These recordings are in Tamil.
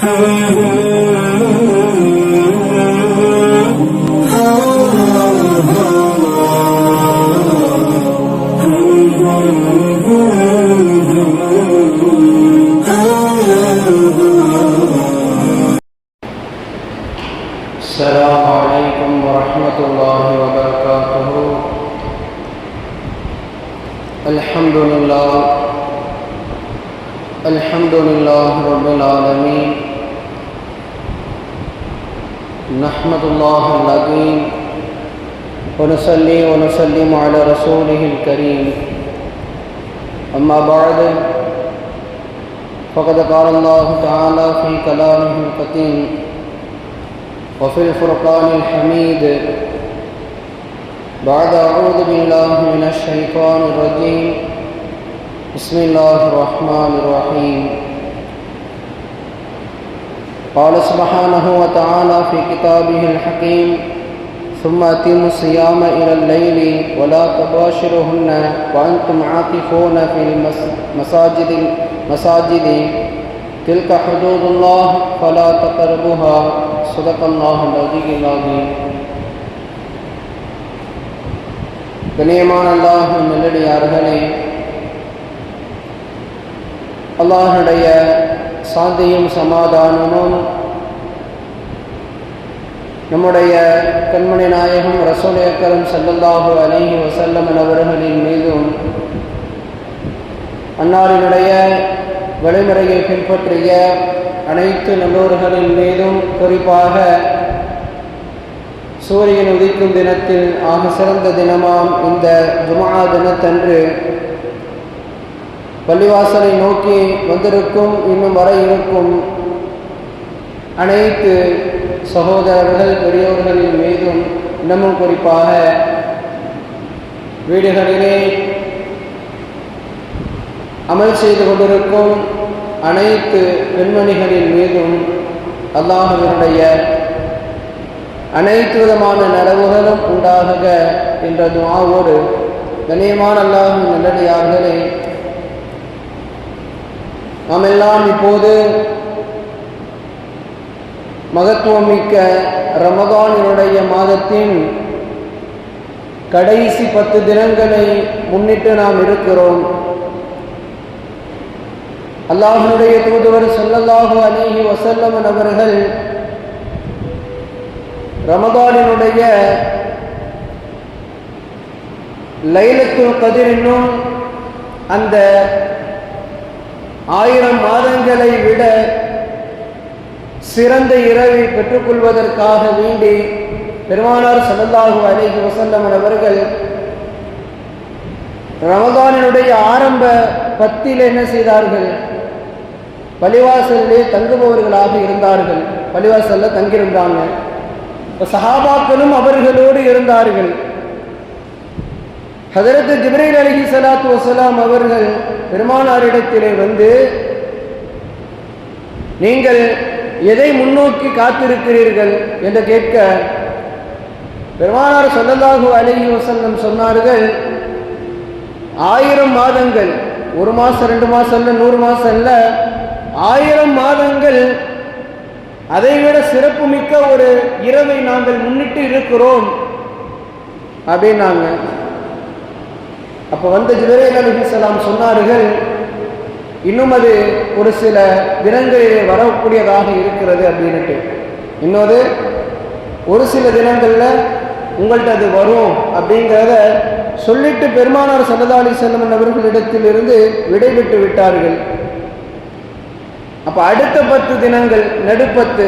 Hallelujah. ونصلي ونسلم على رسوله الكريم. أما بعد، فقد قال الله تعالى في كلامه القديم وفي الفرقان الحميد بعد أعوذ بالله من الشيطان الرجيم. بسم الله الرحمن الرحيم. قال سبحانه وتعالى في كتابه الحكيم ثم أتموا الصيام إلى الليل ولا تباشرهن وأنتم عاكفون في المساجد مساجد تلك حدود الله فلا تقربوها صدق الله العظيم العظيم கண்ணியமான அல்லாஹ் நல்லடியார்களே அல்லாஹுடைய சாந்தியும் சமாதானமும் நம்முடைய கண்மணி நாயகம் ரசோல் அக்கரம் சல்லல்லாஹு அலைஹி வசல்லம் அவர்களின் மீதும் அன்னாரினுடைய வழிமுறையை பின்பற்றிய அனைத்து நல்லோர்களின் மீதும் குறிப்பாக சூரியன் உதிக்கும் தினத்தில் ஆக சிறந்த தினமாம் இந்த ஜுமா தினத்தன்று. பள்ளிவாசலை நோக்கி வந்திருக்கும் இன்னும் வர இருக்கும் அனைத்து சகோதரர்கள் பெரியோர்களின் மீதும் இன்னமும் குறிப்பாக வீடுகளிலே அமல் செய்து கொண்டிருக்கும் அனைத்து பெண்மணிகளின் மீதும் அல்லாஹுவினுடைய அனைத்து விதமான நலவுகளும் உண்டாகுக என்ற துவாவோடு கண்ணியமான அல்லாஹும் நல்லடியார்களே நாம் எல்லாம் இப்போது மகத்துவமிக்க ரமதானினுடைய மாதத்தின் கடைசி பத்து தினங்களை முன்னிட்டு நாம் இருக்கிறோம். அல்லாஹனுடைய தூதுவர் சொல்லல்லாஹு அலிஹி வசல்லமன் அவர்கள் ரமதானினுடைய லைலத்துல் கதிர் என்னும் அந்த ஆயிரம் மாதங்களை விட சிறந்த இரவை பெற்றுக்கொள்வதற்காக வேண்டி பெருமானார் சல்லல்லாஹு அலேஹி வசல்லமன் அவர்கள் ரமதானினுடைய ஆரம்ப பத்தில் என்ன செய்தார்கள்? பள்ளிவாசலிலே தங்குபவர்களாக இருந்தார்கள். பள்ளிவாசலில் தங்கியிருந்தாங்க. இப்போ சஹாபாக்களும் அவர்களோடு இருந்தார்கள். ஹதரத்து ஜிப்ரீல் அலஹி சலாத்து வசலாம் அவர்கள் பெருமானாரிடத்திலே வந்து நீங்கள் எதை முன்னோக்கி காத்திருக்கிறீர்கள் என்று கேட்க பெருமானார் சொல்லலாகு அலஹி வசல்லம் சொன்னார்கள் ஆயிரம் மாதங்கள் ஒரு மாதம் ரெண்டு மாதம் இல்லை நூறு மாதம் இல்லை ஆயிரம் மாதங்கள் அதைவிட சிறப்பு மிக்க ஒரு இரவை நாங்கள் முன்னிட்டு இருக்கிறோம் அப்படின்னாங்க. அப்போ வந்த ஜிபரேல் அலிஹிசலாம் சொன்னார்கள் இன்னும் அது ஒரு சில தினங்களிலே வரக்கூடியதாக இருக்கிறது அப்படின்ட்டு இன்னொரு ஒரு சில தினங்களில் உங்கள்கிட்ட அது வரும் அப்படிங்கிறத சொல்லிட்டு பெருமானார் சல்லா அலி செல்லம் அவர்களிடத்திலிருந்து விடைபெற்று விட்டார்கள். அப்போ அடுத்த பத்து தினங்கள் நடுப்பத்து.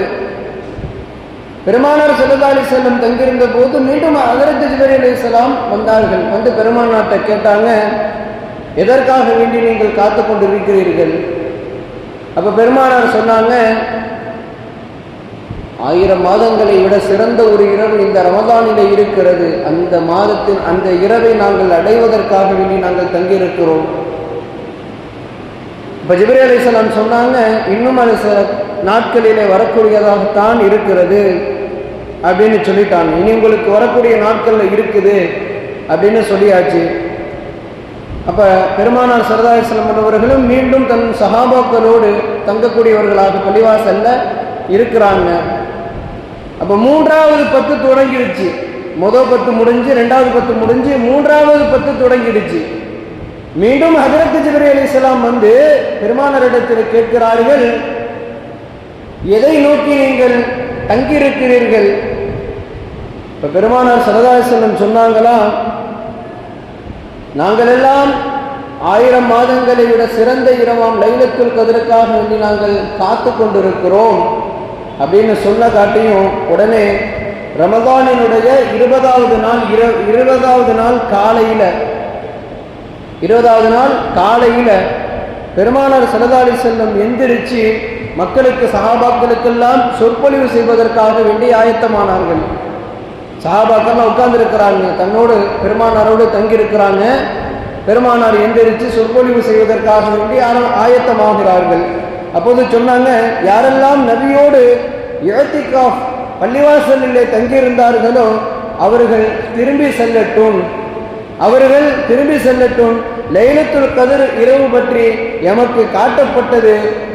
பெருமானார் செல்லதாலி செல்லம் தங்கியிருந்த போது மீண்டும் அதரத்து ஜிபரி அலி வந்தார்கள். வந்து பெருமானார்ட்ட கேட்டாங்க எதற்காக வேண்டி நீங்கள் காத்து கொண்டிருக்கிறீர்கள்? அப்ப பெருமானார் சொன்னாங்க ஆயிரம் மாதங்களை விட சிறந்த ஒரு இரவு இந்த ரமதானில இருக்கிறது. அந்த மாதத்தின் அந்த இரவை நாங்கள் அடைவதற்காக வேண்டி நாங்கள் தங்கியிருக்கிறோம். இப்போ ஜிபிரி அலிசலாம் சொன்னாங்க இன்னும் அது சில நாட்களிலே வரக்கூடியதாகத்தான் இருக்கிறது அப்படின்னு சொல்லிட்டாங்க. இனி உங்களுக்கு வரக்கூடிய நாட்களில் இருக்குது அப்படின்னு சொல்லியாச்சு. அப்போ பெருமானார் சரதாயிஸ்லம் அவர்களும் மீண்டும் தன் சஹாபாக்களோடு தங்கக்கூடியவர்களாக பள்ளிவாசல்ல இருக்கிறாங்க. அப்போ மூன்றாவது பத்து தொடங்கிடுச்சு. முதல் பத்து முடிஞ்சு ரெண்டாவது பத்து முடிஞ்சு மூன்றாவது பத்து தொடங்கிடுச்சு. மீண்டும் ஹஜரத் ஜிபரி அலிஸ்லாம் வந்து பெருமானரிடத்தில் கேட்கிறார்கள் எதை நோக்கி நீங்கள் தங்கியிருக்கிறீர்கள்? இப்போ பெருமானார் சரதாசனம் சொன்னாங்களா நாங்கள் எல்லாம் ஆயிரம் மாதங்களை விட சிறந்த இரவாம் லைலத்துல் கதிருக்காக வேண்டி நாங்கள் காத்து கொண்டிருக்கிறோம் அப்படின்னு சொன்ன காட்டியும் உடனே ரமதானினுடைய இருபதாவது நாள் இரு இருபதாவது நாள் காலையில் இருபதாவது நாள் காலையில் பெருமானார் சரதாரி செல்லம் எந்திரிச்சு மக்களுக்கு சகாபாக்களுக்கெல்லாம் சொற்பொழிவு செய்வதற்காக வேண்டி ஆயத்தமானார்கள். சஹாபாக்கெல்லாம் உட்கார்ந்துருக்கிறாங்க. தன்னோடு பெருமானாரோடு தங்கியிருக்கிறாங்க. பெருமானார் எந்திரிச்சு சொற்பொழிவு செய்வதற்காக வேண்டி யாரும் ஆயத்தமாகிறார்கள். அப்போது சொன்னாங்க யாரெல்லாம் நபியோடு இழத்திகாஃப் பள்ளிவாசலிலே தங்கியிருந்தார்களோ அவர்கள் திரும்பி செல்லட்டும். அவர்கள் திரும்பி செல்லட்டும். லைலத்துல் கதிர் இரவு பற்றி எமக்கு காட்டப்பட்டது.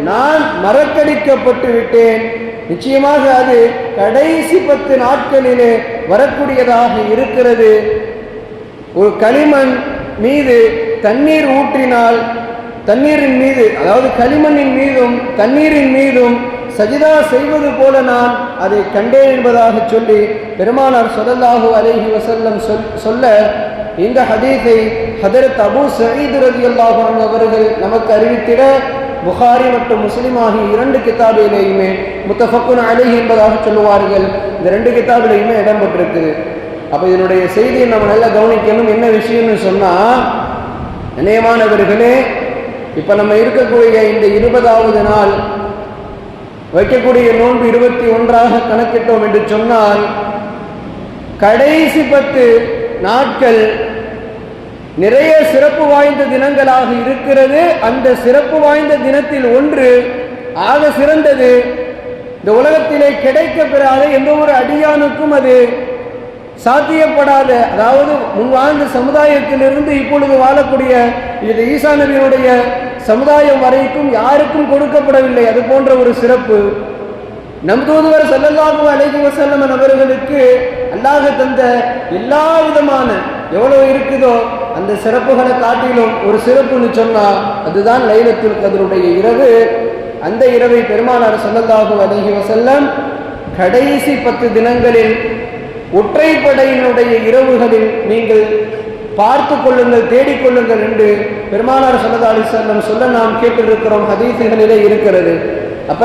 நான் மறக்கடிக்கப்பட்டு விட்டேன் நிச்சயமாக அது கடைசி பத்து நாட்களிலே வரக்கூடியதாக இருக்கிறது. ஒரு களிமண் மீது தண்ணீர் ஊற்றினால் தண்ணீரின் மீது அதாவது களிமண்ணின் மீதும் தண்ணீரின் மீதும் சஜிதா செய்வது போல நான் அதை கண்டேன் என்பதாக சொல்லி பெருமானார் சொல்லல்லாஹு அலைஹி வசல்லம் சொல் சொல்ல இந்த ஹதீத்தை ஹதரத் அபு சயீது ரதி அல்லாஹு அவர்கள் நமக்கு அறிவித்திட புகாரி மற்றும் முஸ்லீம் ஆகிய இரண்டு கித்தாபிலேயுமே முத்தஃபக்குன் அழகி என்பதாக சொல்லுவார்கள். இந்த ரெண்டு கித்தாபிலேயுமே இடம் பெற்றிருக்குது அப்போ இதனுடைய செய்தியை நம்ம நல்லா கவனிக்கணும். என்ன விஷயம்னு சொன்னால் நினையமானவர்களே இப்போ நம்ம இருக்கக்கூடிய இந்த இருபதாவது நாள் வைக்கக்கூடிய நோன்பு இருபத்தி ஒன்றாக கணக்கிட்டோம் என்று சொன்னால் கடைசி பத்து நாட்கள் நிறைய சிறப்பு வாய்ந்த தினங்களாக இருக்கிறது. அந்த சிறப்பு வாய்ந்த தினத்தில் ஒன்று ஆக சிறந்தது. இந்த உலகத்திலே கிடைக்க பெறாத எந்த ஒரு அடியானுக்கும் அது சாத்தியப்படாத அதாவது முன் வாழ்ந்த சமுதாயத்திலிருந்து இப்பொழுது வாழக்கூடிய இது ஈசா நபியுடைய சமுதாயம் வரைக்கும் யாருக்கும் கொடுக்கப்படவில்லை. அது போன்ற ஒரு சிறப்பு. நம் தூதுவர் ஸல்லல்லாஹு அலைஹி வஸல்லம் அவர்களுக்கு அல்லாஹ் தந்த எல்லா விதமான எவ்வளவு இருக்குதோ அந்த சிறப்புகளை காட்டிலும் ஒரு சிறப்புன்னு சொன்னா அதுதான் லைலத்துல் கதருடைய இரவு. அந்த இரவை பெருமானார் ஸல்லல்லாஹு அலைஹி வஸல்லம் கடைசி பத்து தினங்களில் ஒற்றைப்படையினுடைய இரவுகளில் நீங்கள் பார்த்து கொள்ளுங்கள் தேடிக்கொள்ளுங்கள் என்று பெருமானார் ஸல்லல்லாஹு அலைஹி சொல்ல நாம் கேட்டிருக்கிறோம். ஹதீசுகளிலே இருக்கிறது. அப்ப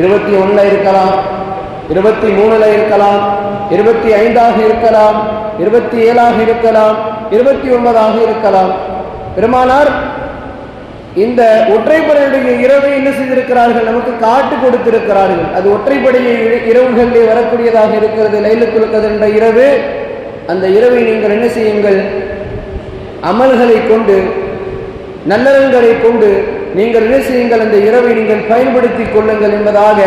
இருபத்தி ஒன்றில் இருக்கலாம் இருபத்தி மூணுல இருக்கலாம் இருபத்தி ஐந்தாக இருக்கலாம் இருபத்தி ஏழாக இருக்கலாம் இருபத்தி ஒன்பதாக இருக்கலாம். பெருமானார் இந்த ஒற்றைப்படையுடைய இரவை என்ன செய்திருக்கிறார்கள்? நமக்கு காட்டு கொடுத்திருக்கிறார்கள். அது ஒற்றைப்படையை இரவுகளிலே வரக்கூடியதாக இருக்கிறது. லைலு கதர் என்ற இரவு. அந்த இரவை நீங்கள் என்ன செய்யுங்கள்? அமல்களை கொண்டு நல்லறங்களை கொண்டு நீங்கள் என்ன செய்யுங்கள்? அந்த இரவை நீங்கள் பயன்படுத்திக் கொள்ளுங்கள் என்பதாக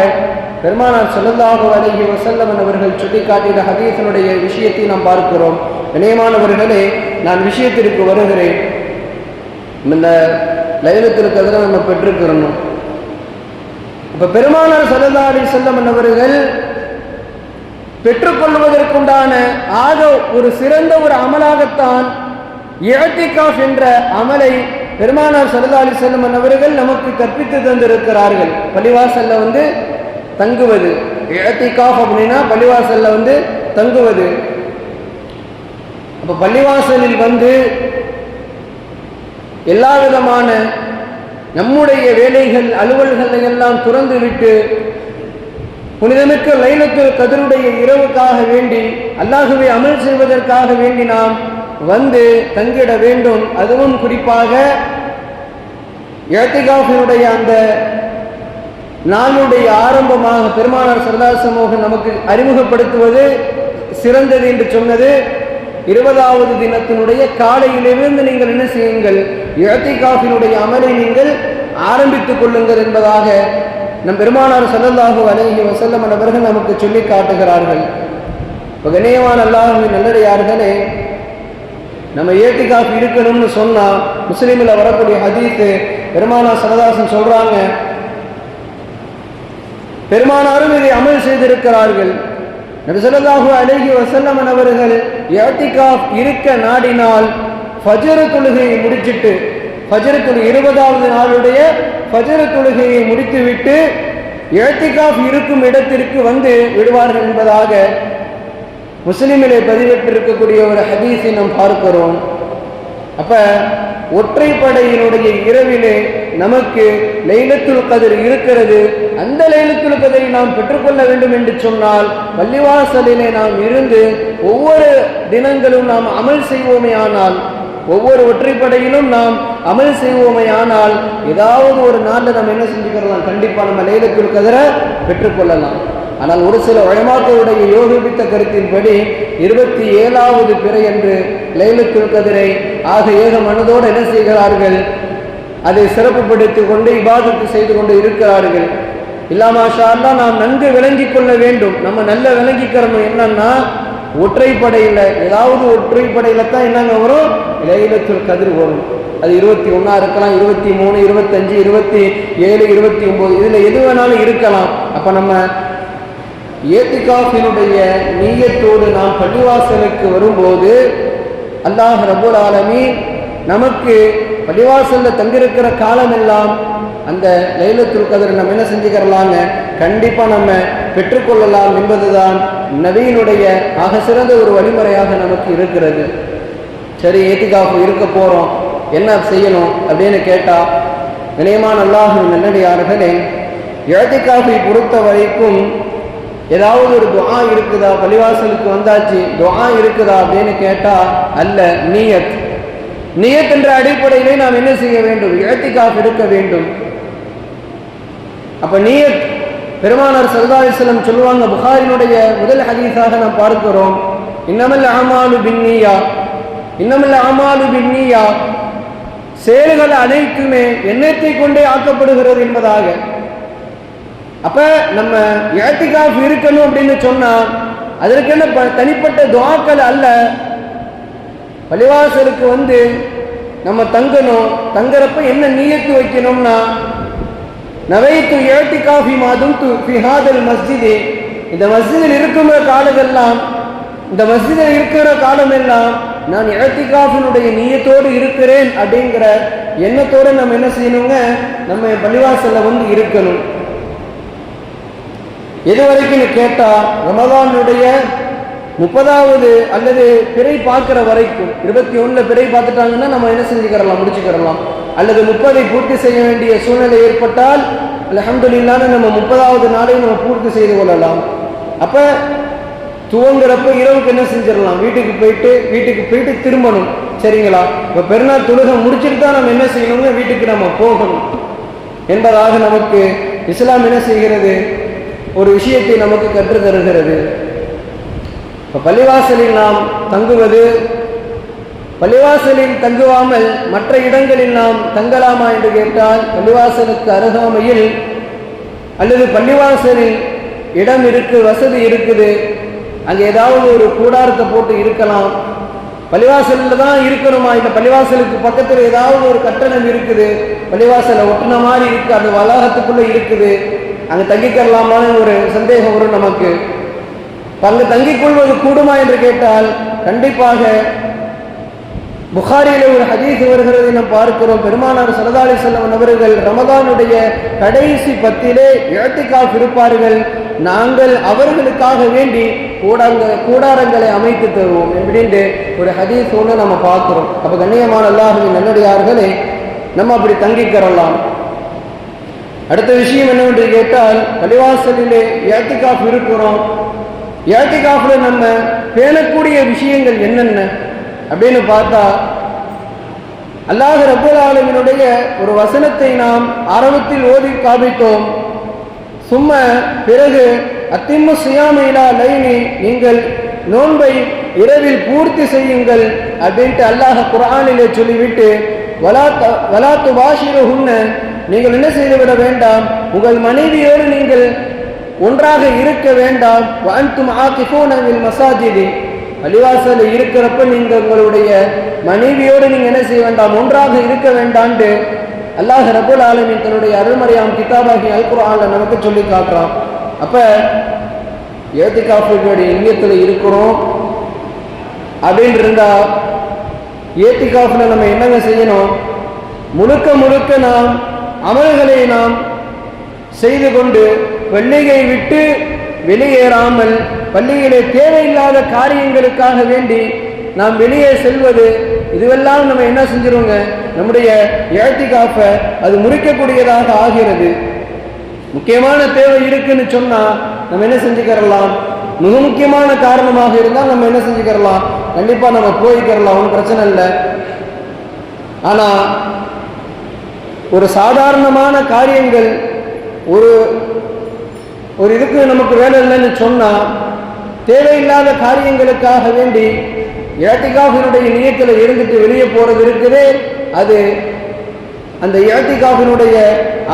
பெருமானார் ஸல்லல்லாஹு அலைஹி வஸல்லம் அவர்கள் சுட்டிக்காட்டிய ஹதீசனுடைய விஷயத்தை நாம் பார்க்கிறோம். இணையமானவர்களே நான் விஷயத்திற்கு வருகிறேன். இந்த லைலத்திற்கு அதில் நம்ம பெற்றுக்கிறணும் இப்போ பெருமானார் சரதாரி செல்லம் வஸல்லம் அவர்கள் பெற்றுக்கொள்வதற்குண்டான ஆக ஒரு சிறந்த ஒரு அமலாகத்தான் இழத்திகாஃப் என்ற அமலை பெருமானார் சரதாரி அலைஹி வஸல்லம் அவர்கள் நமக்கு கற்பித்து தந்திருக்கிறார்கள். பள்ளிவாசல்ல வந்து தங்குவது. இழத்திகாஃப் அப்படின்னா பள்ளிவாசல்ல வந்து தங்குவது. அப்போ பள்ளிவாசலில் வந்து எல்லா விதமான நம்முடைய வேலைகள் அலுவல்களை எல்லாம் துறந்து விட்டு புனிதமிக்க லைலத்தில் கதருடைய இரவுக்காக வேண்டி அல்லாஹுவை அமல் செய்வதற்காக வேண்டி நாம் வந்து தங்கிட வேண்டும். அதுவும் குறிப்பாக இழத்திகாஃபினுடைய அந்த நாளுடைய ஆரம்பமாக பெருமானார் சரதார் சமூகம் நமக்கு அறிமுகப்படுத்துவது சிறந்தது என்று சொன்னது. இருபதாவது தினத்தினுடைய காலையிலிருந்து நீங்கள் என்ன செய்யுங்கள் இழத்திகாஃபினுடைய அமலை நீங்கள் ஆரம்பித்துக் கொள்ளுங்கள் என்பதாக நம் பெருமானார் சல்லல்லாஹு அலஹி வசல்லம் அவர்கள் நமக்கு சொல்லி காட்டுகிறார்கள். இப்போ கண்ணியமான அல்லாஹின் நல்லடையார்களே நம்ம ஏத்திகாஃப் இருக்கணும்னு சொன்னால் முஸ்லீமில் வரக்கூடிய ஹதீத்து பெருமானார் சரதாசன் சொல்றாங்க. பெருமானாரும் இதை அமல் செய்திருக்கிறார்கள். நபிசல்லாஹு அழகி வசல்லமன் அவர்கள் ஏத்திகாஃப் இருக்க நாடினால் ஃபஜரு தொழுகையை முடிச்சிட்டு ஃபஜரு தொழு இருபதாவது நாளுடைய ஃபஜரு தொழுகையை முடித்துவிட்டு ஏத்திகாஃப் இருக்கும் இடத்திற்கு வந்து விடுவார்கள் என்பதாக முஸ்லிமிலே பதிவிட்டிருக்கக்கூடிய ஒரு ஹதீஸை நாம் பார்க்கிறோம். அப்போ ஒற்றைப்படையினுடைய இரவிலே நமக்கு லைலத்துல் கதிர் இருக்கிறது. அந்த லைலத்துல் கதிரை நாம் பெற்றுக்கொள்ள வேண்டும் என்று சொன்னால் பள்ளிவாசலிலே நாம் இருந்து ஒவ்வொரு தினங்களும் நாம் அமல் செய்வோமே ஆனால் ஒவ்வொரு ஒற்றைப்படையிலும் நாம் அமல் செய்வோமே ஆனால் ஏதாவது ஒரு நாளில் நம்ம என்ன செஞ்சுக்கிறலாம்? கண்டிப்பாக நம்ம லைலத்துல் கதிரை பெற்றுக்கொள்ளலாம். ஆனால் ஒரு சில உலமாக்களுடைய யோகிப்பித்த கருத்தின்படி இருபத்தி ஏழாவது பிறை என்று லைலத்துல் கதிரை ஆக ஏக மனதோடு என்ன செய்கிறார்கள்? அதை சிறப்புப்படுத்தி கொண்டு இபாதத்து செய்து கொண்டு இருக்கிறார்கள். இல்லாமாஷா நாம் நன்கு விளங்கி கொள்ள வேண்டும். நம்ம நல்ல விளங்கிக்கிறோம் என்னன்னா ஒற்றைப்படையில் ஏதாவது ஒற்றைப்படையில தான் என்னங்க வரும்? லைலத்துள் கதிர் வரும். அது இருபத்தி ஒன்றா இருக்கலாம் இருபத்தி மூணு இருபத்தஞ்சு இருபத்தி ஏழு இருபத்தி ஒன்பது இதில் எது வேணாலும் இருக்கலாம். அப்போ நம்ம ஏத்திகாஃபினுடைய நீயத்தோடு நாம் பள்ளிவாசலுக்கு வரும்போது அல்லாஹ் ரபுல் ஆலமி நமக்கு பள்ளிவாசலில் தங்கியிருக்கிற காலமெல்லாம் அந்த லைலத்துல் கதிர் நம்ம என்ன செஞ்சுக்கிறலாங்க? கண்டிப்பாக நம்ம பெற்றுக்கொள்ளலாம் என்பதுதான் நபியினுடைய ஆக சிறந்த ஒரு வழிமுறையாக நமக்கு இருக்கிறது. சரி ஏத்திகாஃபு இருக்க போகிறோம் என்ன செய்யணும் அப்படின்னு கேட்டால் வினயமான அல்லாஹின் நல்லடியார்களே ஏத்திகாஃபை பொறுத்த வரைக்கும் ஏதாவது ஒரு துவா இருக்குதா? பள்ளிவாசலுக்கு வந்தாச்சு துவா இருக்குதா அப்படின்னு கேட்டா அல்ல நீயத். நியத் என்ற அடிப்படையிலே நாம் என்ன செய்ய வேண்டும்? இழத்திக்காக இருக்க வேண்டும். அப்ப நீயத் பெருமானார் சல்லாஹிஸ்லம் சொல்லுவாங்க புகாரினுடைய முதல் ஹதீஸாக நாம் பார்க்கிறோம். இன்னமல் ஆமாலு பின்னியா இன்னமல் ஆமாலு பின்னியா செயல்கள் அனைத்துமே எண்ணத்தை கொண்டே ஆக்கப்படுகிறது என்பதாக. அப்ப நம்ம ஏத்திகாஃப் இருக்கணும் அப்படின்னு சொன்னா அதற்கு என்ன ப- தனிப்பட்ட துவாக்கள் அல்ல. பள்ளிவாசலுக்கு வந்து நம்ம தங்கணும் தங்குறப்ப என்ன நீயத்து வைக்கணும்னா நவைத்து ஏத்திகாஃபி மாதும் து ஃபிஹாதல் மஸ்ஜிது. இந்த மஸ்ஜிதில் இருக்கிற காலமெல்லாம் இந்த மஸ்ஜிதில் இருக்கிற காலமெல்லாம் நான் ஏத்திகாஃபினுடைய நீயத்தோடு இருக்கிறேன் அப்படிங்கிற எண்ணத்தோடு நம்ம என்ன செய்யணுங்க? நம்ம பள்ளிவாசலில் வந்து இருக்கணும். எது வரைக்கும் கேட்டா ரமதானுடைய முப்பதாவது அல்லது பிறை பார்க்கிற வரைக்கும் இருபத்தி ஒண்ணுல பிறை பார்த்துட்டாங்கன்னா நம்ம என்ன செஞ்சுக்கிறலாம் முடிச்சுக்கிறலாம் அல்லது முப்பதை பூர்த்தி செய்ய வேண்டிய சூழ்நிலை ஏற்பட்டால் அல்ஹம்துலில்லாஹ்னு நம்ம முப்பதாவது நாளையும் நம்ம பூர்த்தி செய்து கொள்ளலாம். அப்ப துவங்குறப்ப இரவுக்கு என்ன செஞ்சிடலாம்? வீட்டுக்கு போயிட்டு வீட்டுக்கு போயிட்டு திரும்பணும். சரிங்களா? இப்ப பெருநாள் தொழுகை முடிச்சுட்டு தான் நம்ம என்ன செய்யணுங்க வீட்டுக்கு நம்ம போகணும். என்பதாக நமக்கு இஸ்லாம் என்ன செய்கிறது? ஒரு விஷயத்தை நமக்கு கற்றுத் தருகிறது இப்போ பள்ளிவாசலில் நாம் தங்குவது பள்ளிவாசலில் தங்குவாமல் மற்ற இடங்களில் நாம் தங்கலாமா என்று கேட்டால் பள்ளிவாசலுக்கு அருகாமையில் அல்லது பள்ளிவாசலில் இடம் இருக்கு வசதி இருக்குது அங்கே ஏதாவது ஒரு கூடாரத்தை போட்டு இருக்கலாம். பள்ளிவாசலில் தான் இருக்கணுமா? இந்த பள்ளிவாசலுக்கு பக்கத்தில் ஏதாவது ஒரு கட்டணம் இருக்குது? பள்ளிவாசலை ஒட்டின மாதிரி இருக்குது அந்த வளாகத்துக்குள்ளே இருக்குது. அங்கே தங்கிக்கலாமான்னு ஒரு சந்தேகம் வரும் நமக்கு. அங்கு தங்கிக் கொள்வது கூடுமா என்று கேட்டால் கண்டிப்பாக புகாரியில ஒரு ஹதீஸ் வருகிறதை நாம் பார்க்கிறோம். பெருமானார் சரதாலி செல்லம் அவர்கள் ரமதானுடைய கடைசி பத்திலே இழத்திக்காக இருப்பார்கள். நாங்கள் அவர்களுக்காக வேண்டி கூடாங்க கூடாரங்களை அமைத்து தருவோம் எப்படின்ட்டு ஒரு ஹதீஸ் ஒன்று நம்ம பார்க்கிறோம். அப்போ கண்ணியமான அல்லாஹின் நல்லடியார்களே நம்ம அப்படி தங்கிக்கிறலாம் அடுத்த விஷயம் என்னவென்று கேட்டால் பள்ளிவாசலிலே ஏத்திகாஃப் இருக்கிறோம். ஏத்திகாஃப்ல நம்ம பேணக்கூடிய விஷயங்கள் என்னென்ன அப்படின்னு பார்த்தா அல்லாஹ் ரபுல் ஆலமினுடைய ஒரு வசனத்தை நாம் ஆரம்பத்தில் ஓதி காபித்தோம் சும்மா பிறகு அத்திம்மு சுயாமையிலா லைனி நீங்கள் நோன்பை இரவில் பூர்த்தி செய்யுங்கள் அப்படின்ட்டு அல்லாஹ் குரானிலே சொல்லிவிட்டு வலாத்து வலாத்து வாஷிரு நீங்கள் என்ன செய்துவிட வேண்டாம்? உங்கள் மனைவியோடு நீங்கள் ஒன்றாக இருக்க வேண்டாம். வாழ்த்தும் ஆகிஃபூன ஃபில் மசாஜிதி. பள்ளிவாசல் இருக்கிறப்ப நீங்கள் உங்களுடைய மனைவியோடு நீங்கள் என்ன செய்ய வேண்டாம்? ஒன்றாக இருக்க வேண்டாம்ட்டு அல்லாஹ் ரபுல் ஆலமின் தன்னுடைய அருள்மறையாம் கிதாபாகி அல் நமக்கு சொல்லி காட்டுறான். அப்ப ஏத்திகாஃபுடைய இங்கத்தில் இருக்கிறோம். அப்படின்னு இருந்தா ஏத்திகாஃபில் நம்ம என்னங்க செய்யணும்? முழுக்க முழுக்க நாம் அமல்களை நாம் செய்து கொண்டு பள்ளியை விட்டு வெளியேறாமல் பள்ளியிலே தேவையில்லாத காரியங்களுக்காக வேண்டி நாம் வெளியே செல்வது இதுவெல்லாம் நம்ம என்ன செஞ்சிருவோங்க? நம்முடைய ஏத்திகாஃப அது முறிக்கக்கூடியதாக ஆகிறது. முக்கியமான தேவை இருக்குன்னு சொன்னா நம்ம என்ன செஞ்சுக்கிறலாம்? மிக முக்கியமான காரணமாக இருந்தால் நம்ம என்ன செஞ்சுக்கிறலாம்? கண்டிப்பா நம்ம போய்க்கிறலாம் ஒன்றும் பிரச்சனை இல்லை. ஆனா ஒரு சாதாரணமான காரியங்கள் ஒரு ஒரு இதுக்கு நமக்கு வேலை இல்லைன்னு சொன்னால் தேவையில்லாத காரியங்களுக்காக வேண்டி ஏத்திகாஃபினுடைய நியத்தில் இருந்துட்டு வெளியே போகிறது இருக்குதே அது அந்த ஏத்திகாஃபினுடைய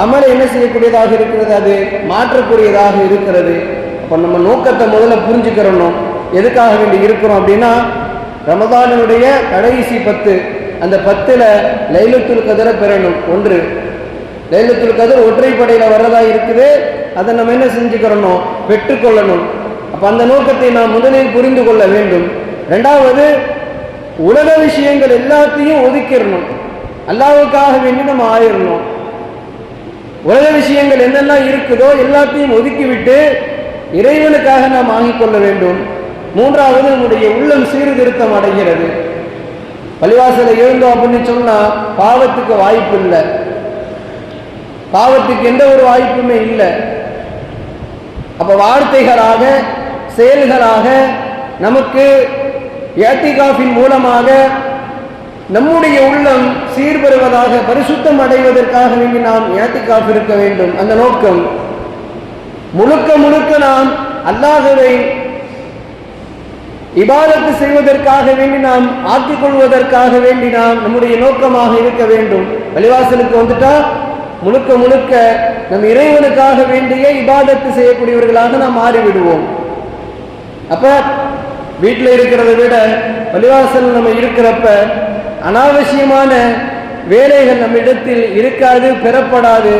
அமலை என்ன செய்யக்கூடியதாக இருக்கிறது அது மாற்றக்கூடியதாக இருக்கிறது. அப்போ நம்ம நோக்கத்தை முதல்ல புரிஞ்சுக்கிறணும். எதுக்காக வேண்டி இருக்கிறோம் அப்படின்னா ரமதானினுடைய கடைசி பத்து அந்த பத்துல லைலத்துல் கதரை பெறணும். ஒன்று. லைலத்துல் கதிர் ஒற்றைப்படையில் வர்றதா இருக்குது. அதை நம்ம என்ன செஞ்சுக்கிறணும்? பெற்றுக்கொள்ளணும். அப்ப அந்த நோக்கத்தை நாம் முதலில் புரிந்து கொள்ள வேண்டும். ரெண்டாவது உலக விஷயங்கள் எல்லாத்தையும் ஒதுக்கிடணும். அல்லாவுக்காக வேண்டி நம்ம ஆயிரணும். உலக விஷயங்கள் என்னெல்லாம் இருக்குதோ எல்லாத்தையும் ஒதுக்கிவிட்டு இறைவனுக்காக நாம் ஆகிக் கொள்ள வேண்டும். மூன்றாவது நம்முடைய உள்ளம் சீர்திருத்தம் அடைகிறது. பள்ளிவாசல எழுந்தோம் அப்படின்னு சொன்னா பாவத்துக்கு வாய்ப்பு இல்லை பாவத்துக்கு எந்த ஒரு வாய்ப்புமே இல்லை. அப்ப வார்த்தைகளாக செயல்களாக நமக்கு ஏத்திகாஃபின் மூலமாக நம்முடைய உள்ளம் சீர்பெறுவதாக பரிசுத்தம் அடைவதற்காக வேண்டி நாம் ஏத்திகாஃப் இருக்க வேண்டும். அந்த நோக்கம். முழுக்க முழுக்க நாம் அல்லாஹவை இபாதத்து செய்வதற்காக வேண்டி நாம் ஆக்கிக் கொள்வதற்காக வேண்டி நாம் நம்முடைய நோக்கமாக இருக்க வேண்டும். பள்ளிவாசலுக்கு வந்துட்டா முழுக்க முழுக்க நம் இறைவனுக்காக வேண்டிய இபாதத்து செய்யக்கூடியவர்களாக நாம் மாறிவிடுவோம். அப்ப வீட்டில் இருக்கிறத விட வழிவாசல் நம்ம இருக்கிறப்ப அனாவசியமான வேலைகள் நம்மிடத்தில் இருக்காது பெறப்படாது.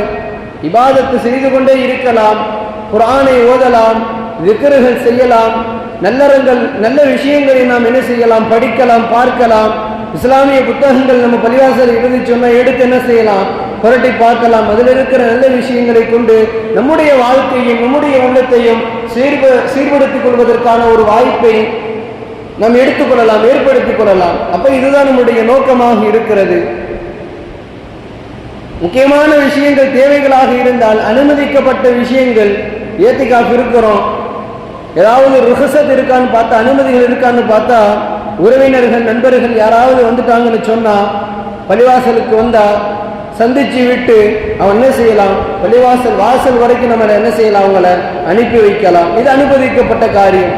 இபாதத்து செய்து கொண்டே இருக்கலாம் குரானை ஓதலாம் விக்கிரகள் செய்யலாம் நல்லறங்கள் நல்ல விஷயங்களை நாம் என்ன செய்யலாம்? படிக்கலாம் பார்க்கலாம். இஸ்லாமிய புத்தகங்கள் நம்ம பள்ளிவாசல் இறுதி சொன்னால் எடுத்து என்ன செய்யலாம்? புரட்டி பார்க்கலாம். அதில் இருக்கிற நல்ல விஷயங்களை கொண்டு நம்முடைய வாழ்க்கையும் நம்முடைய உள்ளத்தையும் சீர்ப சீர்படுத்திக் கொள்வதற்கான ஒரு வாய்ப்பை நாம் எடுத்துக்கொள்ளலாம் ஏற்படுத்திக் கொள்ளலாம். அப்போ இதுதான் நம்முடைய நோக்கமாக இருக்கிறது. முக்கியமான விஷயங்கள் தேவைகளாக இருந்தால் அனுமதிக்கப்பட்ட விஷயங்கள் ஏத்திக்காக இருக்கிறோம். ஏதாவது ருகசத் இருக்கான்னு பார்த்தா அனுமதிகள் இருக்கான்னு பார்த்தா உறவினர்கள் நண்பர்கள் யாராவது வந்துட்டாங்கன்னு சொன்னா பள்ளிவாசலுக்கு வந்தா சந்திச்சு விட்டு அவன் என்ன செய்யலாம்? பள்ளிவாசல் வாசல் வரைக்கும் நம்ம என்ன செய்யலாம்? அவங்கள அனுப்பி வைக்கலாம். இது அனுமதிக்கப்பட்ட காரியம்.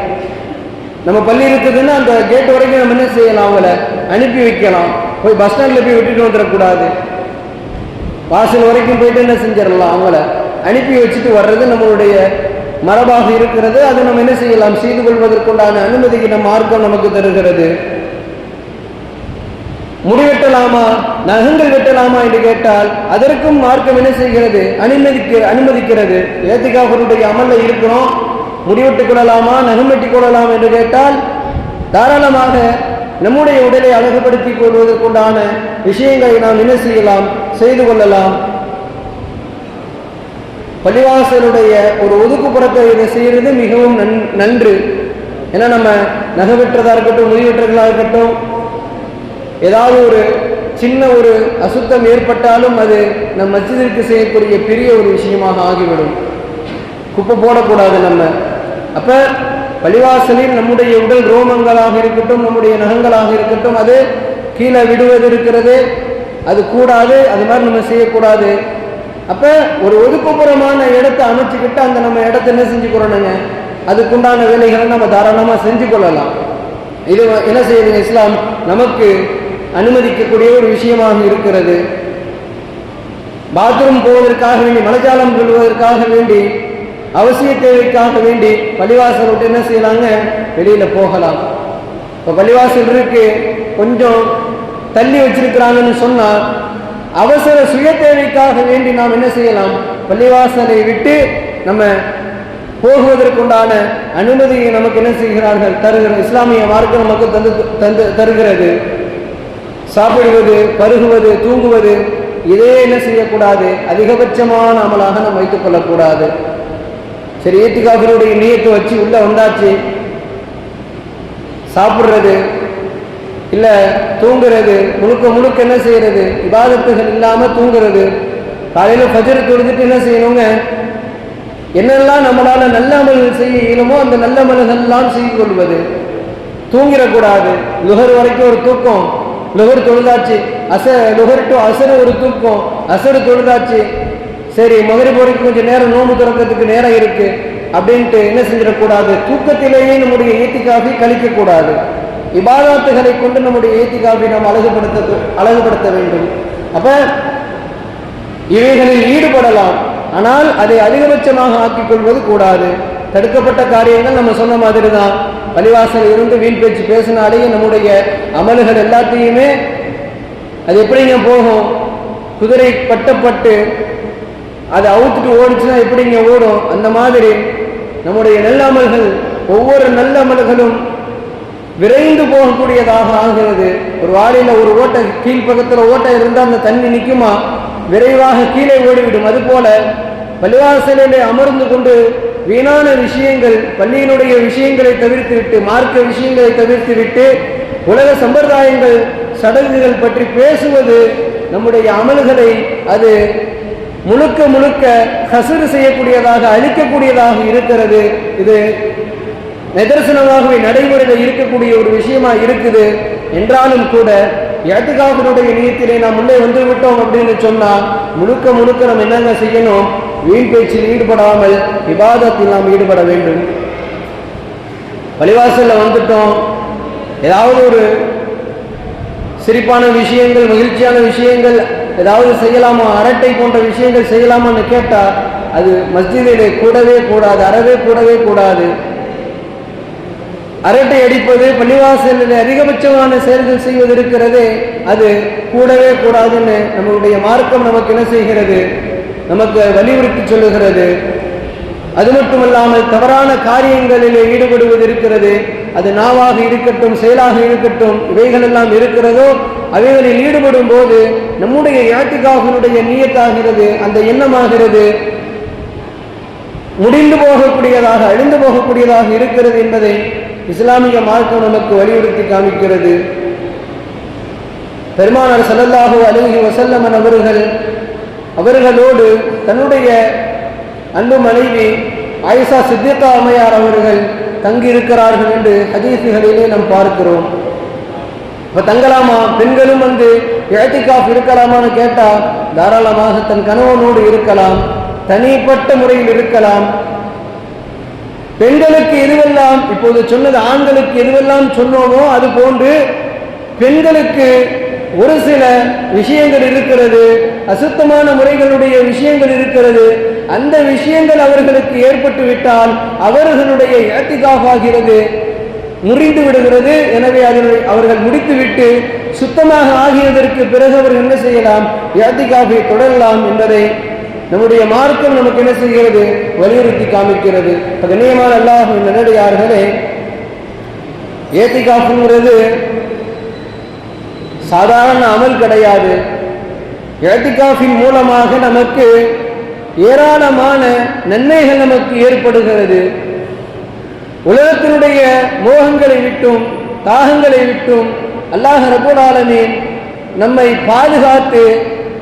நம்ம பள்ளி இருக்குதுன்னா அந்த கேட் வரைக்கும் நம்ம என்ன செய்யலாம்? அவங்கள அனுப்பி வைக்கலாம். போய் பஸ் ஸ்டாண்ட்ல போய் விட்டுட்டு வந்துடக்கூடாது. வாசல் வரைக்கும் போயிட்டு என்ன செஞ்சிடலாம்? அவங்கள அனுப்பி வச்சுட்டு வர்றது நம்மளுடைய மரபாக இருக்கிறது. அது நம்ம என்ன செய்யலாம்? செய்து கொள்வதற்குண்டான அனுமதிக்கு நம்ம மார்க்கம் நமக்கு தருகிறது. முடி வெட்டலாமா? நகங்கள் வெட்டலாமா என்று கேட்டால் அதற்கும் மார்க்கம் என்ன செய்கிறது? அனுமதிக்க அனுமதிக்கிறது. ஏத்திகாஃபருடைய அமல்ல இருக்கிறோம். முடிவெட்டுக் கொள்ளலாமா? நகம் வெட்டிக் கொள்ளலாம் என்று கேட்டால் தாராளமாக நம்முடைய உடலை அழகுபடுத்திக் கொள்வதற்குண்டான விஷயங்களை நாம் என்ன செய்யலாம்? செய்து கொள்ளலாம். பள்ளிவாசலுடைய ஒரு ஒதுக்குப்புறத்தை இதை செய்யறது மிகவும் நன் நன்று. ஏன்னா நம்ம நகை வெட்டுறதா இருக்கட்டும் முடி வெட்டுறதா இருக்கட்டும் ஏதாவது ஒரு சின்ன ஒரு அசுத்தம் ஏற்பட்டாலும் அது நம் மஸ்ஜிதிற்கு செய்யக்கூடிய பெரிய ஒரு விஷயமாக ஆகிவிடும். குப்பை போடக்கூடாது நம்ம. அப்போ பழிவாசலில் நம்முடைய உடல் ரோமங்களாக இருக்கட்டும் நம்முடைய நகங்களாக இருக்கட்டும் அது கீழே விடுவது இருக்கிறது அது கூடாது அது மாதிரி நம்ம செய்யக்கூடாது. அப்ப ஒரு ஒதுக்குப்புறமான இடத்தை அமைச்சுக்கிட்டு அந்த நம்ம இடத்த என்ன செஞ்சுக்கிறோனுங்க அதுக்குண்டான வேலைகளை நம்ம தாராளமா செஞ்சு கொள்ளலாம். இது என்ன செய்யுதுங்க இஸ்லாம்? நமக்கு அனுமதிக்கக்கூடிய ஒரு விஷயமாக இருக்கிறது. பாத்ரூம் போவதற்காக வேண்டி மலைஜாலம் கொள்வதற்காக வேண்டி அவசிய தேவைக்காக வேண்டி பள்ளிவாசல் விட்டு என்ன செய்யலாங்க? வெளியில போகலாம். இப்போ பள்ளிவாசல் இருக்கு. கொஞ்சம் தள்ளி வச்சிருக்கிறாங்கன்னு சொன்னால் அவசர சுய தேவைக்காக வேண்டி நாம் என்ன செய்யலாம்? பள்ளிவாசலை விட்டு நம்ம போகுவதற்குண்டான அனுமதியை நமக்கு என்ன செய்கிறார்கள்? தருகிற இஸ்லாமிய மார்க்கம் நமக்கு தந்து தந்து தருகிறது. சாப்பிடுவது பருகுவது தூங்குவது இதே என்ன செய்யக்கூடாது? அதிகபட்சமான அமலாக நாம் வைத்துக் கொள்ளக்கூடாது. சரி ஏத்திகாஃபினுடைய நீயத்தை வச்சு உள்ள வந்தாச்சு. சாப்பிட்றது இல்லை தூங்குறது முழுக்க முழுக்க என்ன செய்யறது? விவாதத்துகள் இல்லாமல் தூங்குறது. காலையில் ஃபஜர் தொழுதுட்டு என்ன செய்யணுங்க? என்னெல்லாம் நம்மளால நல்ல அமல்கள் செய்ய இயலுமோ அந்த நல்ல அமல்கள் செய்து கொள்வது. தூங்கிடக்கூடாது. லுகர் வரைக்கும் ஒரு தூக்கம். லுகர் தொழுதாச்சு. அச லுகர் டு அசர் ஒரு தூக்கம். அசர் தொழுதாச்சு. சரி மகரிப் வரைக்கும் கொஞ்சம் நேரம் நோம்பு திறக்கிறதுக்கு நேரம் இருக்கு. அப்படின்ட்டு என்ன செஞ்சிடக்கூடாது? தூக்கத்திலேயே நம்முடைய ஏத்திக்காஃபி கழிக்கக்கூடாது. இபாதாத்துகளை கொண்டு நம்முடைய ஏத்திகாவை நாம் அழகுபடுத்த அழகுபடுத்த வேண்டும். அப்ப இவைகளில் ஈடுபடலாம். ஆனால் அதை அதிகபட்சமாக ஆக்கிக் கொள்வது கூடாது. தடுக்கப்பட்ட காரியங்கள் நம்ம சொன்ன மாதிரி தான் பள்ளிவாசல் இருந்து வீண் பேச்சு பேசினாலேயே நம்முடைய அமல்கள் எல்லாத்தையுமே அது எப்படிங்க போகும்? குதிரை பட்டப்பட்டு அதை அவுத்துட்டு ஓடிச்சுன்னா எப்படிங்க ஓடும்? அந்த மாதிரி நம்முடைய நல்ல அமல்கள் ஒவ்வொரு நல்ல அமல்களும் விரைந்து போகக்கூடியதாக ஆகிறது. ஒரு வாளியில ஒரு ஓட்டை கீழ்ப்பக்கத்தில் ஓட்டை இருந்தால் அந்த தண்ணி நிற்குமா விரைவாக கீழே ஓடிவிடும். அதுபோல பள்ளிவாசலிலே அமர்ந்து கொண்டு வீணான விஷயங்கள் பள்ளியினுடைய விஷயங்களை தவிர்த்து விட்டு மார்க்க விஷயங்களை தவிர்த்து விட்டு உலக சம்பிரதாயங்கள் சடங்குகள் பற்றி பேசுவது நம்முடைய அமல்களை அது முழுக்க முழுக்க கசுறு செய்யக்கூடியதாக அழிக்கக்கூடியதாக இருக்கிறது. இது நிதர்சனமாகவே நடைமுறையில் இருக்கக்கூடிய ஒரு விஷயமா இருக்குது என்றாலும் கூட ஏத்துக்காவினுடைய நீயத்திலே நாம் உள்ளே வந்து விட்டோம் அப்படின்னு சொன்னா முழுக்க முழுக்க நம்ம என்னங்க செய்யணும்? வீண் பேச்சில் ஈடுபடாமல் விவாதத்தில் நாம் ஈடுபட வேண்டும். பள்ளிவாசல்ல வந்துட்டோம். ஏதாவது ஒரு சிரிப்பான விஷயங்கள் மகிழ்ச்சியான விஷயங்கள் ஏதாவது செய்யலாமா? அரட்டை போன்ற விஷயங்கள் செய்யலாமான்னு கேட்டால் அது மஸ்ஜிதிலே கூடவே கூடாது அறவே கூடவே கூடாது. அரட்டை அடிப்பது பள்ளிவாசலில் அதிகபட்சமான செயல்கள் செய்வது இருக்கிறது அது கூடவே கூடாதுன்னு நம்மளுடைய மார்க்கம் நமக்கு என்ன செய்கிறது? நமக்கு வலியுறுத்தி சொல்லுகிறது. அது மட்டுமல்லாமல் தவறான காரியங்களில் ஈடுபடுவது இருக்கிறது அது நாவாக இருக்கட்டும் செயலாக இருக்கட்டும் இவைகள் எல்லாம் இருக்கிறதோ அவைகளில் ஈடுபடும் போது நம்முடைய யாத்திகாகனுடைய நீயத்தாகிறது அந்த எண்ணமாகிறது. முடிந்து போகக்கூடியதாக அழிந்து போகக்கூடியதாக இருக்கிறது என்பதை இஸ்லாமிய மார்க்கம் நமக்கு வலியுறுத்தி காமிக்கிறது. பெருமானார் ஸல்லல்லாஹு அலைஹி வசல்லமன் அவர்கள் அவர்களோடு தன்னுடைய அன்பு மனைவி ஆயிஷா சித்திகா அம்மையார் அவர்கள் தங்கியிருக்கிறார்கள் என்று ஹதீசுகளிலே நாம் பார்க்கிறோம். இப்போ தங்கலாமா? பெண்களும் வந்து ஏத்திகாஃப் இருக்கலாமான்னு கேட்டா தாராளமாக தன் கணவனோடு இருக்கலாம் தனிப்பட்ட முறையில் இருக்கலாம். பெண்களுக்கு எதுவெல்லாம் இப்போது சொன்னது ஆண்களுக்கு எதுவெல்லாம் சொன்னோமோ அது போன்று பெண்களுக்கு ஒரு சில விஷயங்கள் இருக்கிறது அசுத்தமான முறைகளுடைய விஷயங்கள் இருக்கிறது. அந்த விஷயங்கள் அவர்களுக்கு ஏற்பட்டு விட்டால் அவர்களுடைய ஏத்திகாஃப் முறிந்து விடுகிறது. எனவே அதனை அவர்கள் முடித்துவிட்டு சுத்தமாக ஆகியதற்கு பிறகு அவர்கள் என்ன செய்யலாம்? ஏத்திகாஃபை தொடரலாம் என்பதை நம்முடைய மார்க்கம் நமக்கு என்ன செய்கிறது? வலியுறுத்தி காமிக்கிறது. கண்ணியமான அல்லாஹ் நல்லடியார்களே ஏத்திகாஃபுங்கிறது சாதாரண அமல் கிடையாது. ஏத்திகாஃபின் மூலமாக நமக்கு ஏராளமான நன்மைகள் நமக்கு ஏற்படுகிறது. உலகத்தினுடைய மோகங்களை விட்டும் தாகங்களை விட்டும் அல்லாஹ் ரபுல் ஆலமீன் நம்மை பாதுகாத்து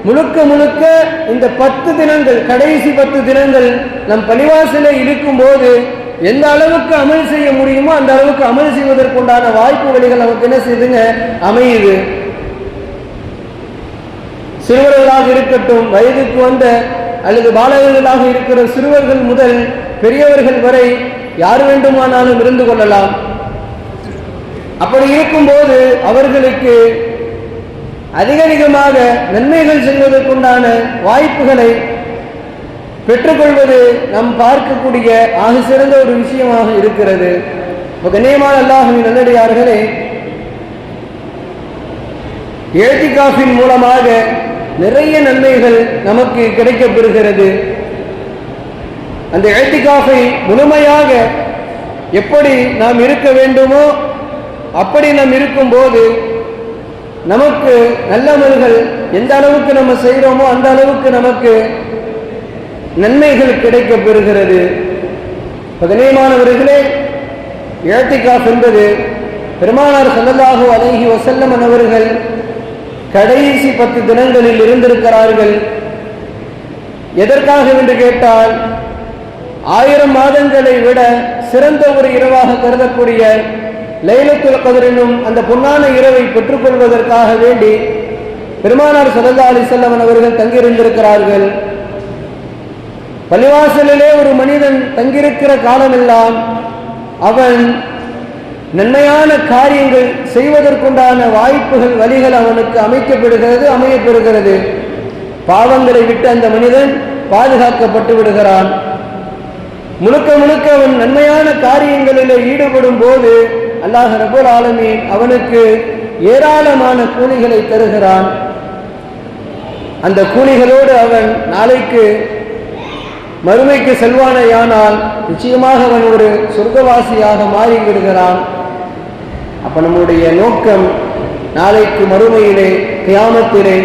முழுக்க முழுக்க இந்த பத்து தினங்கள் கடைசி பத்து தினங்கள் நம் பணிவாசனை இருக்கும் போது எந்த அளவுக்கு அமல் செய்ய முடியுமோ அந்த அளவுக்கு அமல் செய்வதற்குண்டான வாய்ப்பு வழிகள் நமக்கு என்ன செய்யுதுங்க அமையுது. சிறுவர்களாக இருக்கட்டும் வயதுக்கு வந்த அல்லது பாலகர்களாக இருக்கிற சிறுவர்கள் முதல் பெரியவர்கள் வரை யார் வேண்டுமானாலும் இருந்து கொள்ளலாம். அப்படி இருக்கும்போது அவர்களுக்கு அதிகமாக நன்மைகள் செய்வதற்குண்டான வாய்ப்புகளை பெற்றுக்கொள்வது நாம் பார்க்கக்கூடிய ஆக சிறந்த ஒரு விஷயமாக இருக்கிறது. இப்போ கண்ணியமான அல்லாஹுவின் நல்லடியார்களே ஏத்திகாஃபின் மூலமாக நிறைய நன்மைகள் நமக்கு கிடைக்கப்பெறுகிறது. அந்த ஏத்திகாஃபை முழுமையாக எப்படி நாம் இருக்க வேண்டுமோ அப்படி நாம் இருக்கும்போது நமக்கு நல்லவர்கள் எந்த அளவுக்கு நம்ம செய்கிறோமோ அந்த அளவுக்கு நமக்கு நன்மைகள் கிடைக்க பெறுகிறது பதினேமானவர்களே ஏத்திகாஃப் என்பது பெருமானார் ஸல்லல்லாஹு அலைஹி வஸல்லம் அவர்கள் கடைசி பத்து தினங்களில் இருந்திருக்கிறார்கள். எதற்காக என்று கேட்டால் ஆயிரம் மாதங்களை விட சிறந்த ஒரு இரவாக கருதக்கூடிய லைலத்துல் கதர் என்னும் அந்த பொன்னான இரவை பெற்றுக்கொள்வதற்காக வேண்டி பெருமானார் ஸல்லல்லாஹு அலைஹி அவர்கள் தங்கியிருந்திருக்கிறார்கள். பள்ளிவாசலிலே ஒரு மனிதன் தங்கியிருக்கிற காலமெல்லாம் அவன் நன்மையான காரியங்கள் செய்வதற்குண்டான வாய்ப்புகள் வழிகள் அவனுக்கு அமைக்கப்படுகிறது அமையப்பெறுகிறது. பாவங்களை விட்டு அந்த மனிதன் பாதுகாக்கப்பட்டு விடுகிறான். முழுக்க முழுக்க அவன் நன்மையான காரியங்களில் ஈடுபடும் போது அல்லாஹ் ரபுல் ஆலமீன் அவனுக்கு ஏராளமான கூலிகளை தருகிறான். அந்த கூலிகளோடு அவன் நாளைக்கு மறுமைக்கு செல்வானையானால் நிச்சயமாக அவன் ஒரு சொர்க்கவாசியாக மாறிவிடுகிறான். அப்போ அப்ப நம்முடைய நோக்கம் நாளைக்கு மறுமையிலே கியாமத்திலே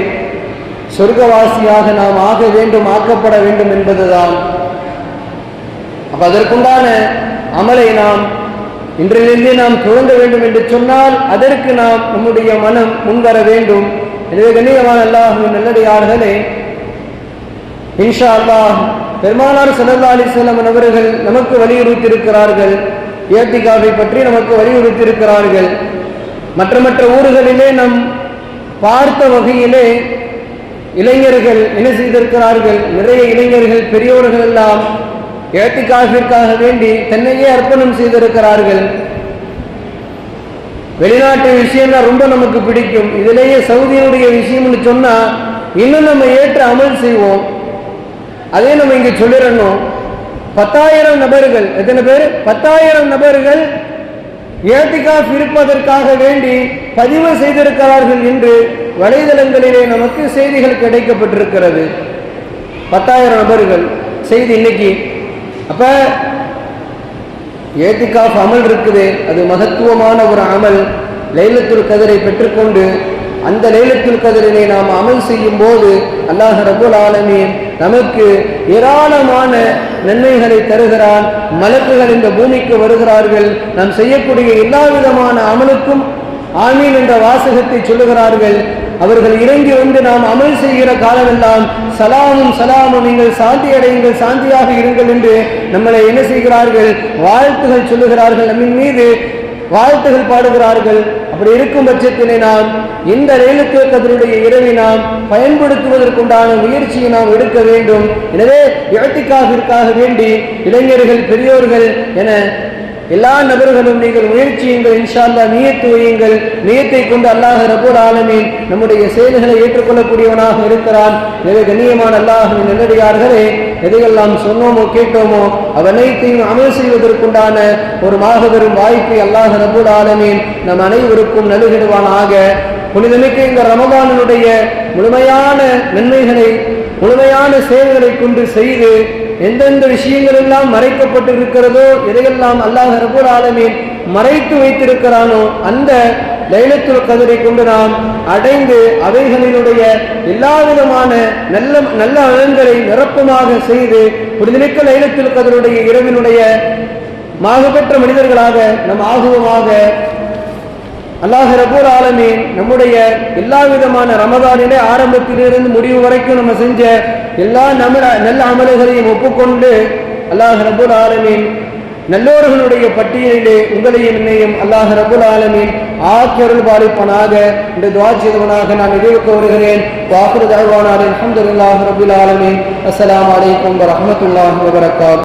சொர்க்கவாசியாக நாம் ஆக வேண்டும் ஆக்கப்பட வேண்டும் என்பதுதான். அப்ப அதற்குண்டான அமலை நாம் இன்றிலிருந்து நாம் துவங்க வேண்டும் என்று சொன்னால் அதற்கு நாம் நம்முடைய மனம் முன்வர வேண்டும். எனவே கண்ணியமான அல்லாஹும் நல்லடியார்களே இன்ஷா அல்லாஹ் பெருமானார் ஸல்லல்லாஹு அலைஹி அவர்கள் நமக்கு வலியுறுத்தியிருக்கிறார்கள். ஏத்திகாவை பற்றி நமக்கு வலியுறுத்தியிருக்கிறார்கள். மற்ற மற்ற ஊர்களிலே நம் பார்த்த வகையிலே இளைஞர்கள் என்ன செய்திருக்கிறார்கள்? நிறைய இளைஞர்கள் பெரியோர்கள் எல்லாம் ஏத்திகாவிற்காக வேண்டி தன்னையே அர்ப்பணம் செய்திருக்கிறார்கள். வெளிநாட்டு விஷயம்னா ரொம்ப நமக்கு பிடிக்கும். இதிலேயே சவுதியினுடைய விஷயம்னு சொன்னா இன்னும் நம்ம ஏற்று அமல் செய்வோம். அதே நம்ம இங்க சொல்லிடணும். பத்தாயிரம் நபர்கள் எத்தனை பேர்? பத்தாயிரம் நபர்கள் ஏத்திகாஃப் இருப்பதற்காக வேண்டி பதிவு செய்திருக்கிறார்கள் என்று வலைதளங்களிலே நமக்கு செய்திகள் கிடைக்கப்பட்டிருக்கிறது. பத்தாயிரம் நபர்கள் செய்தி இன்னைக்கு அப்ப ஏத்திகாஃப் அமல் இருக்குது. அது மகத்துவமான ஒரு அமல். லைலத்துல் கதரை பெற்றுக்கொண்டு அந்த லைலத்துல் கதிரினை நாம் அமல் செய்யும் போது அல்லாஹ் ரபுல் ஆலமீன் நமக்கு ஏராளமான நன்மைகளை தருகிறான். மலக்குகள் இந்த பூமிக்கு வருகிறார்கள். நாம் செய்யக்கூடிய எல்லா விதமான அமலுக்கும் ஆமீன் என்ற வாசகத்தை சொல்லுகிறார்கள். அவர்கள் இறங்கி வந்து நாம் அமல் செய்கிற காலமெல்லாம் சலாமும் சலாமும் நீங்கள் சாந்தி அடையுங்கள் சாந்தியாக இருங்கள் என்று நம்மளை என்ன செய்கிறார்கள்? வாழ்த்துகள் சொல்லுகிறார்கள். நம்மின் மீது வாழ்த்துகள் பாடுகிறார்கள். அப்படி இருக்கும் பட்சத்தினை நாம் இந்த ரயிலுக்கு கதருடைய இரவை நாம் பயன்படுத்துவதற்குண்டான முயற்சியை நாம் எடுக்க வேண்டும். எனவே இருக்காக வேண்டி இளைஞர்கள் பெரியோர்கள் என எல்லா நபர்களும் நீங்கள் முயற்சியுங்கள் இன்ஷால்லா நீயத்து வையுங்கள். நியத்தை கொண்டு அல்லாஹ் ரபுல் ஆலமீன் நம்முடைய செயல்களை ஏற்றுக்கொள்ளக்கூடியவனாக இருக்கிறான். எனவே கண்ணியமான அல்லாஹின் நல்லடியார்களே எதையெல்லாம் சொன்னோமோ கேட்டோமோ அவனைத்தையும் அமல் செய்வதற்குண்டான ஒரு மாபெரும் வாய்ப்பை அல்லாஹ் ரபுல் ஆலமீன் நம் அனைவருக்கும் நல்கிடுவானாக. புனிதமிக்க இந்த ரமதானுடைய முழுமையான நன்மைகளை முழுமையான செயல்களை கொண்டு செய்து எந்தெந்த விஷயங்கள் எல்லாம் மறைக்கப்பட்டிருக்கிறதோ எதையெல்லாம் அல்லாஹ் ரபுல் ஆலமீன் மறைத்து வைத்திருக்கிறானோ அந்த லைலத்துல் கதிரை கொண்டு நாம் அடைந்து அவைகளினுடைய எல்லா விதமான நல்ல நல்ல அழங்களை நிரப்பமாக செய்து புரிதலிக்க லைலத்துல் கதருடைய இரவினுடைய மாகப்பெற்ற மனிதர்களாக நம் ஆகுவமாக அல்லாஹ் ரபூர் ஆலமீன் நம்முடைய எல்லா விதமான ரமதானிலே ஆரம்பத்திலிருந்து முடிவு வரைக்கும் நம்ம செஞ்ச எல்லா நம நல்ல அமல்களையும் ஒப்புக்கொண்டு அல்லாஹ் ரபுல் ஆலமீன் நல்லோர்களுடைய பட்டியலிலே உங்களையும் என்னையும் அல்லாஹ் ரபுல் ஆலமீன் ஆக்கியருள் பாலிப்பனாக இந்த துவா செய்தவனாக நான் நினைவுக்கு வருகிறேன். வாக்குறு தாழ்வானார் அலமதுல்லாஹ் ரபுல் ஆலமீன். அஸ்லாம் வலைக்கம் வரமத்துல்லாஹ் வபரகாத்.